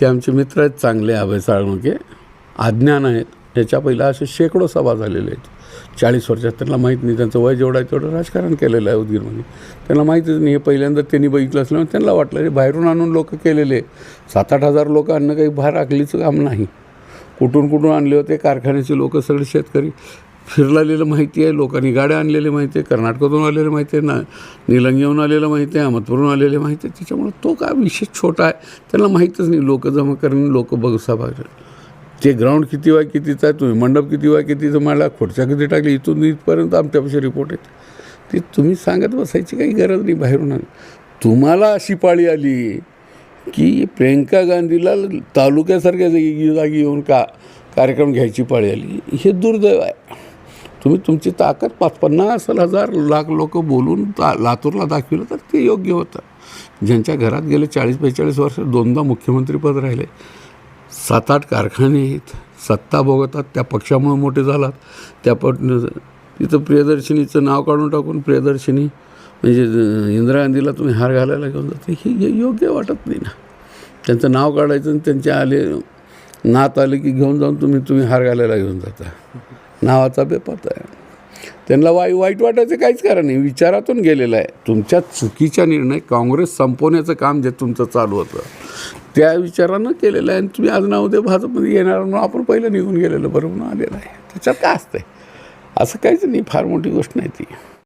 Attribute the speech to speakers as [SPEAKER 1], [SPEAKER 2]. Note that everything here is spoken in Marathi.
[SPEAKER 1] ते आमचे मित्र आहेत चांगले अभय साळुंके अज्ञान आहेत. त्याच्या पहिला असे शेकडो सभा झालेले आहेत. चाळीस वर्षात त्यांना माहीत नाही. त्यांचं वय जेवढं आहे तेवढं राजकारण केलेलं आहे उदगीरमध्ये. त्यांना माहितीच नाही. हे पहिल्यांदा त्यांनी बघितलं असल्यामुळे त्यांना वाटलं हे बाहेरून आणून लोक केलेले सात आठ हजार लोक आणणं काही बाहेर आखलीचं काम नाही. कुठून कुठून आणले होते कारखान्याचे लोक सगळे शेतकरी. फिरलेलं माहिती आहे लोकांनी गाड्या आणलेल्या माहिती आहे कर्नाटकातून आलेलं माहिती आहे ना निलंग्याहून आलेलं माहिती आहे अहमदपूरहून आलेले माहिती आहे. त्याच्यामुळं तो काय विशेष छोटा आहे त्यांना माहीतच नाही. लोक जमा करणे लोक बघसा सभा ते ग्राउंड किती वाय कितीचं आहे तुम्ही मंडप किती वाय कितीचं मला खुर्च्या किती टाकली इथून इथपर्यंत आमच्यापाशी रिपोर्ट आहेत ते तुम्ही सांगत बसायची काही गरज नाही बाहेरून तुम्हाला अशी पाळी आली की प्रियंका गांधीला तालुक्यासारख्या जागी जागी येऊन का कार्यक्रम घ्यायची पाळी आली. हे दुर्दैव आहे. तुम्ही तुमची ताकद पाच पन्नास हजार लाख लोक बोलून ता लातूरला दाखविलं तर ते योग्य होतं. ज्यांच्या घरात गेले चाळीस बेचाळीस वर्ष दोनदा मुख्यमंत्रीपद राहिले. सात आठ कारखाने आहेत. सत्ता भोगतात. त्या पक्षामुळे मोठे झालात. त्या पट तिथं प्रियदर्शिनीचं नाव काढून टाकून प्रियदर्शिनी म्हणजे इंदिरा गांधीला तुम्ही हार घालायला घेऊन जाते. हे हे योग्य वाटत नाही ना. त्यांचं नाव काढायचं आणि त्यांचे आले नात आले की घेऊन जाऊन तुम्ही तुम्ही हार घालायला घेऊन जाता. नावाचा बेपात आहे. त्यांना वाई वाईट वाटायचं काहीच कारण नाही. विचारातून गेलेलं आहे. तुमच्या चुकीचा निर्णय काँग्रेस संपवण्याचं काम जे तुमचं चालू होतं त्या विचारानं केलेलं आहे. आणि तुम्ही आज ना उद्या भाजपमध्ये येणार म्हणून आपण पहिलं निघून गेलेलं बरं म्हणून आलेलं आहे. त्याच्यात काय असतंय? असं काहीच नाही. फार मोठी गोष्ट नाही ती.